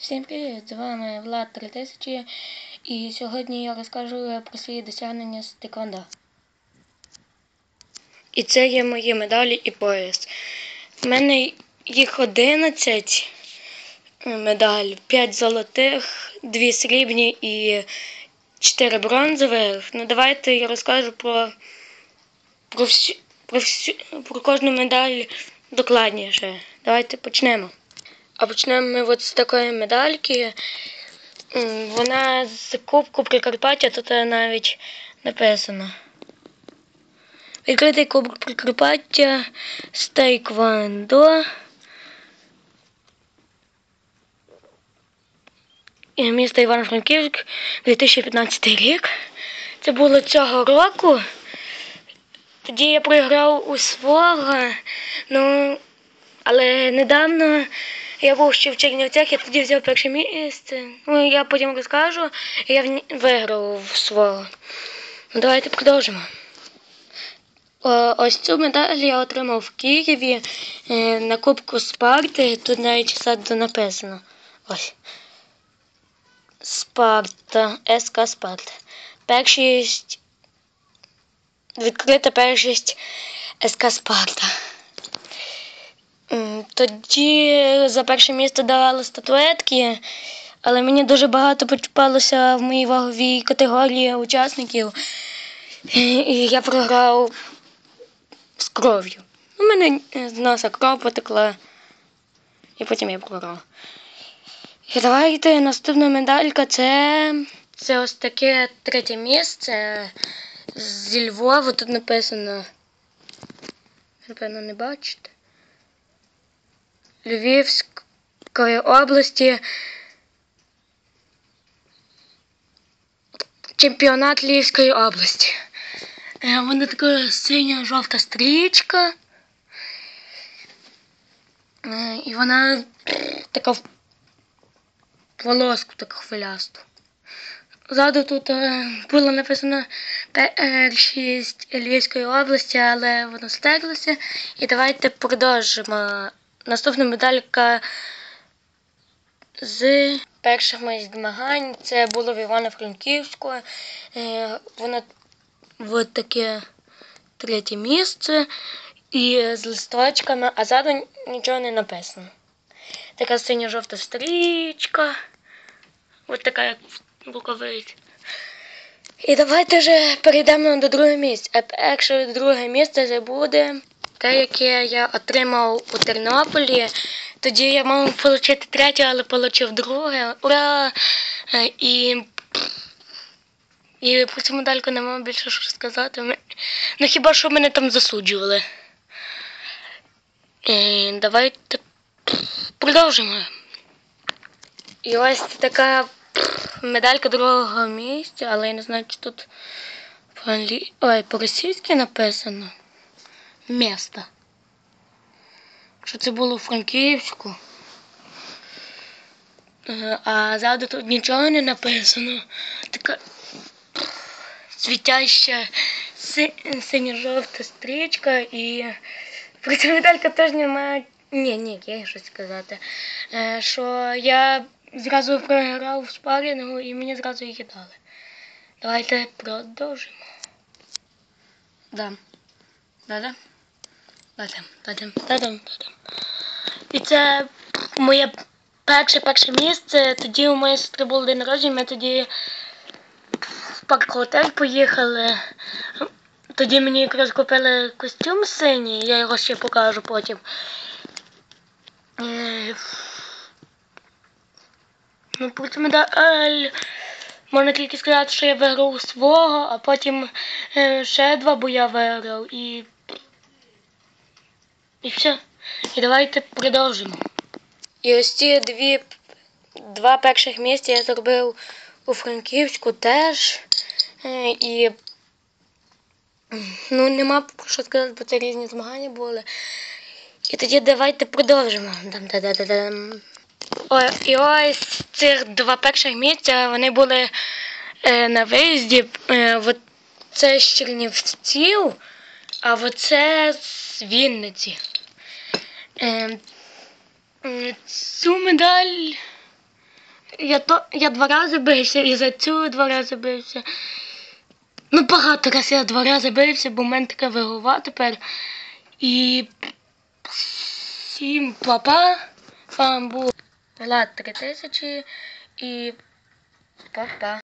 Всім привіт! З вами Влад 3000 і сьогодні я розкажу про свої досягнення з теквондо. І це є мої медалі і пояс. У мене їх 11 медаль, 5 золотих, 2 срібні і 4 бронзових. Ну давайте я розкажу про, про, всю, про, всю, про кожну медаль докладніше. Давайте почнемо. А почнемо ми от з такої медальки. Вона з Кубку Прикарпаття, тут навіть написано. Відкритий Кубок Прикарпаття. І Місто Івано-Франківськ 2015 рік. Це було цього року. Тоді я програв у свого. Ну, але недавно я був ще в Чернівцях, я тоді взяв перше місце. Ну, я потім розкажу, я виграв свого. Ну, давайте продовжимо. О, ось цю медаль я отримав в Києві е, на Кубку Спарти. Тут навіть ззаду написано. Ось. Спарта, СК Спарта. Першість. Відкрита першість СК Спарта. Тоді за перше місце давали статуетки, але мені дуже багато попалося в моїй ваговій категорії учасників. І я програв з кров'ю. У мене з носа кров потекла, і потім я програв. І давайте наступна медалька це, це ось таке третє місце зі Львова. Тут написано. Напевно, не бачите. Львівської області. Чемпіонат Львівської області. Е, Вона така синя-жовта стрічка. Е, І вона така в полоску таку хвилясту. Ззаду тут е, було написано першість Львівської області, але воно стерлося. І давайте продовжимо. Наступна медалька з перших моїх змагань. Це було в Івано-Франківську. Е, Воно от таке третє місце. І з листочками, а ззаду нічого не написано. Така синя-жовта стрічка. Ось така, як в. І давайте вже перейдемо до другого місця. А перше друге місце це буде те, яке я отримав у Тернополі. Тоді я мав отримати третє, але отримав друге. Ура! Е, І, і про цю медальку не мав більше що сказати. Ну хіба що мене там засуджували. І давайте продовжимо. І ось така медалька другого місця, але я не знаю, чи тут по-російськи написано. Місто. Що це було у Франківську. Е, А ззаду тут нічого не написано. Така світяща си- синьо-жовта стрічка і медалька теж немає. Ні, ні, є щось сказати. Е, Що я зразу програв в спарингу і мені зразу її дали. Давайте продовжимо. Да. Да-да. Да-да. Да-да. Да-да. Да-да. І це моє перше перше місце. Тоді у моєї сестри був день народження, ми тоді в парк готель поїхали. Тоді мені якраз купили костюм синій, я його ще покажу потім. Е, Ну, потім медаль. Можна тільки сказати, що я виграв свого, а потім е, ще два боя виграв і. І все. І давайте продовжимо. І ось ці дві, два перших місця я зробив у Франківську теж. Е, І ну, нема про що сказати, бо це різні змагання були. І тоді давайте продовжимо. О, і ось цих два перших місця вони були е, на виїзді. Е, це з Чернівців, а оце з Вінниці. Е, м, цю медаль я, то, я два рази бився і за цю два рази бився. Ну, багато разів я два рази бився, бо в мене така голова тепер. І всім папа. Вам Влад 3000 і папа.